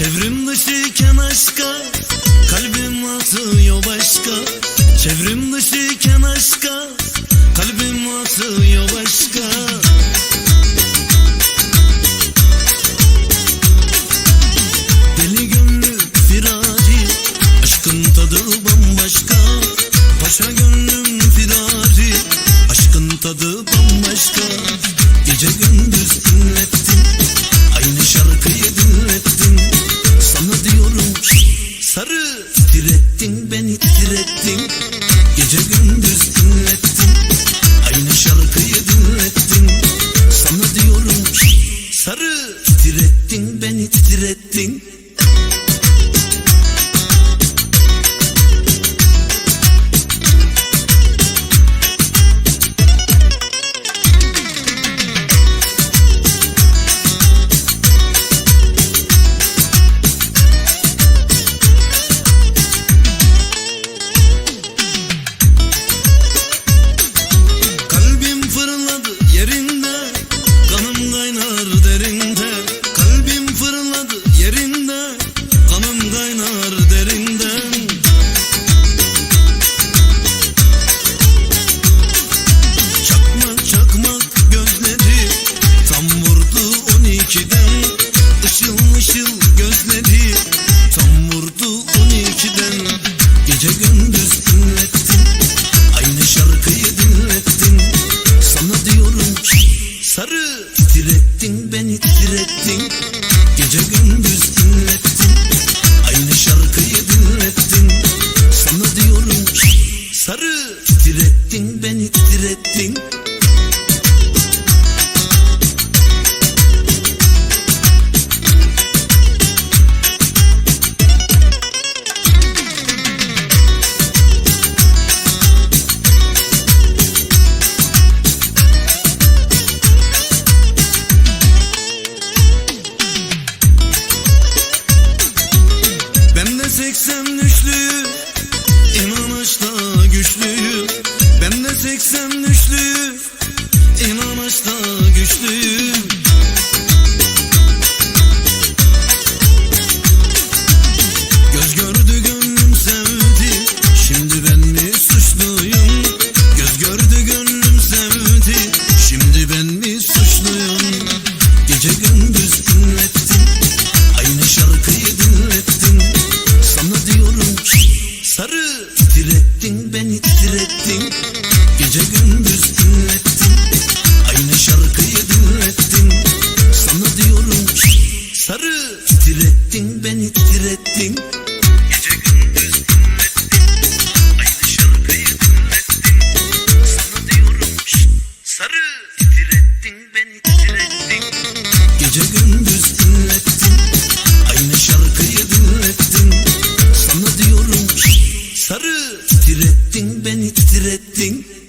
Çevrim dışı iken aşka do Titrettin beni titrettin Gece gündüz Direttin beni direttin Gece gündüz dinlettin Aynı şarkıyı dinlettin Sana diyorum sarı. Direttin beni direttin Gece gündüz dinlettin Aynı şarkıyı dinlettin Sana diyorum sarı. Direttin beni direttin Gece gündüz Titrettin beni titrettin.